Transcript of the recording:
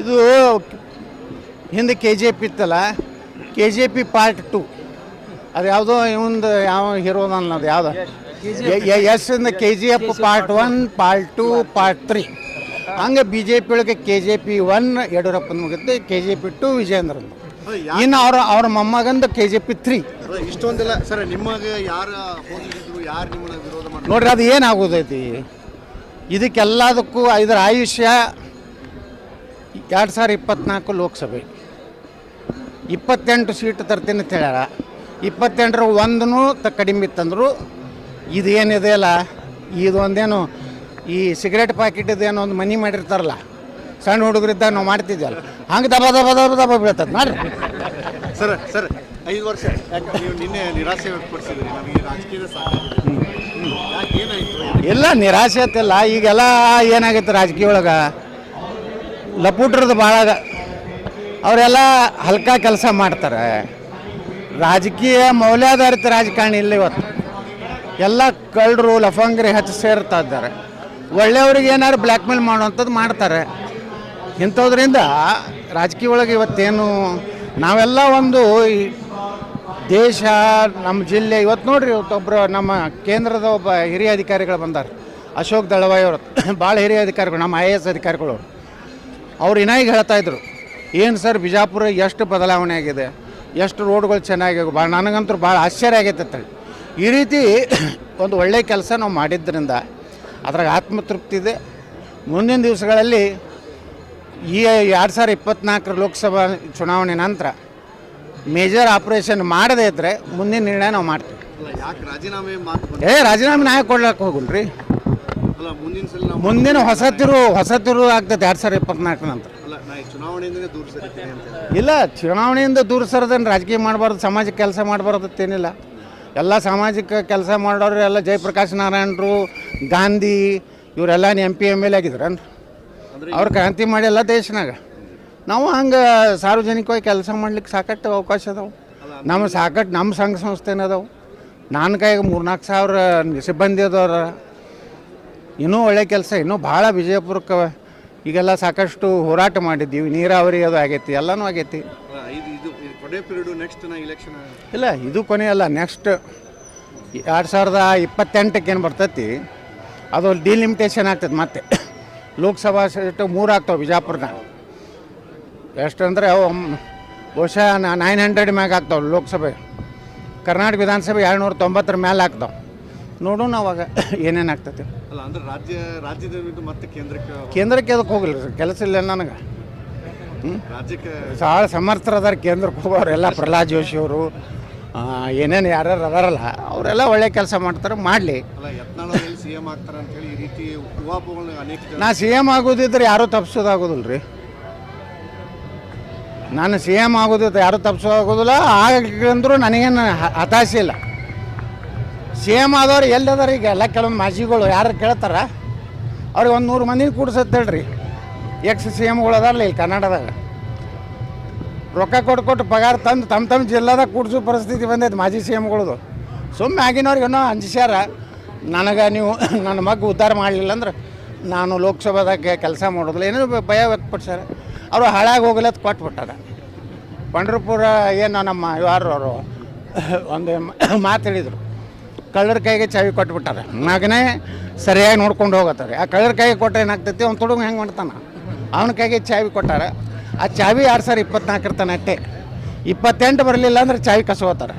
ಇದು ಹಿಂದೆ K G F ಇತ್ತಲ್ಲ? K G F P part two ಅದು ಯಾವುದೋ ಇವಂದು ಯಾವ ಹೀರೋ ಅನ್ನೋದು ಯಾವ್ದು. ಎಸ್ ಇಂದ K G F part one part two part three ಹಂಗೆ ಬಿ ಜೆ ಪಿ ಒಳಗೆ ಕೆ ಜೆ ಪಿ ಒನ್ ಯಡಿಯೂರಪ್ಪನ ಮುಗಿತೆ ಕೆ ಜೆ ಪಿ ಟು ವಿಜೇಂದ್ರನ್ ಇನ್ನು ಅವ್ರ ಅವ್ರ ಮೊಮ್ಮಗಂದು ಕೆ ಜೆ ಪಿ ತ್ರೀ ಇಷ್ಟೊಂದಿಲ್ಲ ಸರ್ ನಿಮಗೆ ಯಾರು ಯಾರು ನಿಮ್ಮನ್ನ ವಿರೋಧ ಮಾಡಿ ನೋಡ್ರಿ ಅದು ಏನಾಗೋದೈತಿ? ಇದಕ್ಕೆಲ್ಲದಕ್ಕೂ ಇದರ ಆಯುಷ್ಯ ಎರಡು ಸಾವಿರ ಇಪ್ಪತ್ನಾಲ್ಕು ಲೋಕಸಭೆ. ಇಪ್ಪತ್ತೆಂಟು ಸೀಟ್ ತರ್ತೀನಿ ಅಂತ ಹೇಳ್ಯಾರ. ಇಪ್ಪತ್ತೆಂಟರ ಒಂದೂ ತ ಕಡಿಮೆ ಇತ್ತಂದ್ರು ಇದೇನಿದೆ ಅಲ್ಲ ಇದು ಒಂದೇನು ಈ ಸಿಗರೇಟ್ ಪ್ಯಾಕೆಟ್ ಏನೋ ಒಂದು ಮನಿ ಮಾಡಿರ್ತಾರಲ್ಲ ಸಣ್ಣ ಹುಡುಗರಿದ್ದ ನಾವು ಮಾಡ್ತಿದ್ವಲ್ಲ ಹಂಗೆ ದಬ ದಬ ದಬ ದಬ ಬೀಳ್ತದೆ ನೋಡ್ರಿ. ಸರ್ ಸರ್ ಐದು ವರ್ಷ ನೀವು ನಿನ್ನೆ ನಿರಾಸೆ ವ್ಯಕ್ತಪಡಿಸಿದ್ರಿ ನಮಗೆ ರಾಜಕೀಯದ ಎಲ್ಲ ನಿರಾಸೆ ಆಯ್ತಲ್ಲ ಈಗೆಲ್ಲ ಏನಾಗೈತೆ ರಾಜಕೀಯ ಒಳಗೆ? ಲಪುಟ್ರದ್ದು ಭಾಳ ಅವರೆಲ್ಲ ಹಲ್ಕ ಕೆಲಸ ಮಾಡ್ತಾರೆ. ರಾಜಕೀಯ ಮೌಲ್ಯಾಧಾರಿತ ರಾಜಕಾರಣಿ ಇಲ್ಲ ಇವತ್ತು. ಎಲ್ಲ ಕಳ್ಳರು, ಲಫಂಗ್ರಿ ಹಚ್ಚಿ ಸೇರ್ತಾ ಇದ್ದಾರೆ. ಒಳ್ಳೆಯವ್ರಿಗೆ ಏನಾದ್ರು ಬ್ಲ್ಯಾಕ್ ಮೇಲ್ ಮಾಡುವಂಥದ್ದು ಮಾಡ್ತಾರೆ. ಇಂಥದ್ರಿಂದ ರಾಜಕೀಯ ಒಳಗೆ ಇವತ್ತೇನು, ನಾವೆಲ್ಲ ಒಂದು ದೇಶ, ನಮ್ಮ ಜಿಲ್ಲೆ, ಇವತ್ತು ನೋಡ್ರಿ ಇವತ್ತೊಬ್ಬರು ನಮ್ಮ ಕೇಂದ್ರದ ಒಬ್ಬ ಹಿರಿಯ ಅಧಿಕಾರಿಗಳು ಬಂದಾರೆ. ಅಶೋಕ್ ದಳವಾಯಿ ಅವರು. ಭಾಳ ಹಿರಿಯ ಅಧಿಕಾರಿಗಳು, ನಮ್ಮ ಐ ಎ ಎಸ್ ಅಧಿಕಾರಿಗಳು. ಅವ್ರು ಇನ್ನಾಗಿ ಹೇಳ್ತಾ ಇದ್ರು ಏನು ಸರ್ ಬಿಜಾಪುರ ಎಷ್ಟು ಬದಲಾವಣೆ ಆಗಿದೆ? ಎಷ್ಟು ರೋಡ್ಗಳು ಚೆನ್ನಾಗಿ ಭಾಳ ನನಗಂತೂ ಭಾಳ ಆಶ್ಚರ್ಯ ಆಗೈತೆ ಅಂತೇಳಿ ಈ ರೀತಿ ಒಂದು ಒಳ್ಳೆಯ ಕೆಲಸ ನಾವು ಮಾಡಿದ್ದರಿಂದ ಅದ್ರಾಗ ಆತ್ಮತೃಪ್ತಿ ಇದೆ. ಮುಂದಿನ ದಿವಸಗಳಲ್ಲಿ ಈ ಎರಡು ಸಾವಿರ ಇಪ್ಪತ್ತ್ನಾಲ್ಕರ ಲೋಕಸಭಾ ಚುನಾವಣೆ ನಂತರ ಮೇಜರ್ ಆಪರೇಷನ್ ಮಾಡದೇ ಇದ್ದರೆ ಮುಂದಿನ ನಿರ್ಣಯ ನಾವು ಮಾಡ್ತೀವಿ. ಏ ರಾಜೀನಾಮೆ ನಾಯಕ ಕೊಡ್ಲಕ್ಕೆ ಹೋಗುಣ್ರಿ ಅಲ್ಲ ಮುಂದಿನ ಹೊಸ ತಿರು ಹೊಸ ತಿರು ಆಗ್ತದೆ ಎರಡು ಸಾವಿರ ಇಪ್ಪತ್ನಾಲ್ಕು ನಂತರ. ಇಲ್ಲ ಚುನಾವಣೆಯಿಂದ ದೂರ ಸರದೇನು ರಾಜಕೀಯ ಮಾಡಬಾರ್ದು ಸಮಾಜಕ್ಕೆ ಕೆಲಸ ಮಾಡಬಾರ್ದು ಏನಿಲ್ಲ. ಎಲ್ಲ ಸಾಮಾಜಿಕ ಕೆಲಸ ಮಾಡೋರು ಎಲ್ಲ ಜಯಪ್ರಕಾಶ್ ನಾರಾಯಣರು ಗಾಂಧಿ ಇವರೆಲ್ಲ ಎಂ ಪಿ ಎಂ ಎಲ್ ಆಗಿದ್ರನ್ರಿ ಅವ್ರು ಕ್ರಾಂತಿ ಮಾಡಿ ಎಲ್ಲ ದೇಶನಾಗ. ನಾವು ಹಂಗೆ ಸಾರ್ವಜನಿಕವಾಗಿ ಕೆಲಸ ಮಾಡ್ಲಿಕ್ಕೆ ಸಾಕಷ್ಟು ಅವಕಾಶ ಅದಾವೆ. ನಮ್ಮ ಸಾಕಷ್ಟು ನಮ್ಮ ಸಂಘ ಸಂಸ್ಥೆನದಾವೆ ಅದಾವೆ. ನಾನು ಕೈಗೆ ಮೂರ್ನಾಲ್ಕು ಸಾವಿರ ಸಿಬ್ಬಂದಿ ಅದಾರ. ಇನ್ನೂ ಒಳ್ಳೆ ಕೆಲಸ ಇನ್ನೂ ಭಾಳ ವಿಜಯಪುರಕ್ಕೆ ಈಗೆಲ್ಲ ಸಾಕಷ್ಟು ಹೋರಾಟ ಮಾಡಿದ್ದೀವಿ. ನೀರಾವರಿ ಅದು ಆಗೈತಿ ಎಲ್ಲನೂ ಆಗೈತಿ. ಇಲ್ಲ ಇದು ಕೊನೆಯಲ್ಲ ನೆಕ್ಸ್ಟ್ ಎರಡು ಸಾವಿರದ ಇಪ್ಪತ್ತೆಂಟಕ್ಕೆ ಏನು ಬರ್ತೈತಿ ಅದು ಡಿಲಿಮಿಟೇಷನ್ ಆಗ್ತದೆ ಮತ್ತೆ. ಲೋಕಸಭಾ ಸೀಟು ಮೂರು ಆಗ್ತಾವೆ ಬಿಜಾಪುರ್ನ. ಎಷ್ಟು ಅಂದರೆ ಅವು ಬಹುಶಃ ನೈನ್ ಹಂಡ್ರೆಡ್ ಮ್ಯಾಗ ಆಗ್ತಾವೆ ಲೋಕಸಭೆ. ಕರ್ನಾಟಕ ವಿಧಾನಸಭೆ ಎರಡುನೂರ ತೊಂಬತ್ತರ ಮೇಲೆ ಆಗ್ತಾವೆ. ನೋಡೋಣ ಅವಾಗ ಏನೇನು ಆಗ್ತೈತೆ. ಅಲ್ಲ ಅಂದ್ರೆ ರಾಜ್ಯ ರಾಜ್ಯದ ಮತ್ತೆ ಕೇಂದ್ರಕ್ಕೆ ಕೇಂದ್ರಕ್ಕೆ ಅದಕ್ಕೆ ಹೋಗಿಲ್ಲ ರೀ ಕೆಲಸ ಇಲ್ಲ ನನಗೆ. ಹ್ಞೂ ರಾಜ್ಯಕ್ಕೆ ಭಾಳ ಸಮರ್ಥರದಾರ ಕೇಂದ್ರಕ್ಕೆ ಹೋಗೋರು ಎಲ್ಲ ಪ್ರಹ್ಲಾದ್ ಜೋಶಿ ಅವರು ಏನೇನು ಯಾರ್ಯಾರು ಅದಾರಲ್ಲ ಅವರೆಲ್ಲ ಒಳ್ಳೆ ಕೆಲಸ ಮಾಡ್ತಾರೆ ಮಾಡಲಿ. ಅಲ್ಲ ಸಿ ಎಂ ಆಗ್ತಾರೆ ಅಂತ ಹೇಳಿ ಈ ರೀತಿ ಉವಾಪಗಳು ಅನೇಕ ಜನ ನಾ ಸಿ ಎಂ ಆಗೋದಿದ್ರೆ ಯಾರೂ ತಪ್ಪಿಸೋದಾಗೋದಿಲ್ಲ ರೀ ನಾನು ಸಿ ಎಂ ಆಗೋದಿದ್ರೆ ಯಾರೂ ತಪ್ಪಿಸೋದಾಗೋದಿಲ್ಲ ಆಗಂದ್ರೂ ನನಗೇನು ಹತಾಶೆ ಇಲ್ಲ. ಸಿ ಎಂ ಆದವ್ರು ಎಲ್ಲದಾರ ಈಗ? ಎಲ್ಲ ಕೆಲವೊಂದು ಮಾಜಿಗಳು ಯಾರು ಕೇಳ್ತಾರ? ಅವ್ರಿಗೆ ಒಂದು ನೂರು ಮಂದಿ ಕೂಡ್ಸತ್ತೆ ಹೇಳ್ರಿ. ಎಕ್ಸ್ ಸಿ ಎಮ್ಗಳು ಅದಾರಲ್ಲ ಇಲ್ಲಿ ಕನ್ನಡದಾಗ. ರೊಕ್ಕ ಕೊಟ್ಟು ಕೊಟ್ಟು ಪಗಾರ ತಂದು ತಮ್ಮ ತಮ್ಮ ಜಿಲ್ಲಾದಾಗ ಕೂಡಿಸೋ ಪರಿಸ್ಥಿತಿ ಬಂದೈತೆ ಮಾಜಿ ಸಿ ಎಮ್ಗಳದು ಸುಮ್ಮನೆ ಆಗಿನವ್ರಿಗೆ ಏನೋ ಅಂಜಿಸ್ಯಾರ. ನನಗೆ ನೀವು ನನ್ನ ಮಗ ಉದ್ಧಾರ ಮಾಡಲಿಲ್ಲ ಅಂದ್ರೆ ನಾನು ಲೋಕಸಭಾದಾಗ ಕೆಲಸ ಮಾಡೋದಿಲ್ಲ. ಏನೋ ಭಯ ವ್ಯಕ್ತಪಡಿಸ್ಯಾರ. ಅವರು ಹಾಳಾಗಿ ಹೋಗಲತ್ ಕೊಟ್ಬಿಟ್ಟಾರ. ಪಂಡ್ರಪುರ ಏನು ನಮ್ಮ ಯಾರು ಅವರು ಒಂದು ಮಾತು ಹೇಳಿದರು. ಕಳ್ಳರ ಕೈಗೆ ಚಾವಿ ಕೊಟ್ಬಿಟ್ಟಾರೆ. ಮಗನೇ ಸರಿಯಾಗಿ ನೋಡ್ಕೊಂಡು ಹೋಗತ್ತಾರೆ ಆ ಕಳ್ಳರ ಕೈಗೆ ಕೊಟ್ಟರೆ ಏನಾಗ್ತೈತಿ? ಅವ್ನು ತೊಡಗು ಹೆಂಗೆ ಮಾಡ್ತಾನೆ? ಅವನ ಕೈಗೆ ಚಾವಿ ಕೊಟ್ಟಾರ. ಆ ಚಾವಿ ಎರಡು ಸಾವಿರ ಇಪ್ಪತ್ನಾಲ್ಕು ಇರ್ತಾನೆ ಅಟ್ಟೆ? ಇಪ್ಪತ್ತೆಂಟು ಬರಲಿಲ್ಲ ಅಂದ್ರೆ ಚಾವಿ ಕಸ್ಕೋತಾರೆ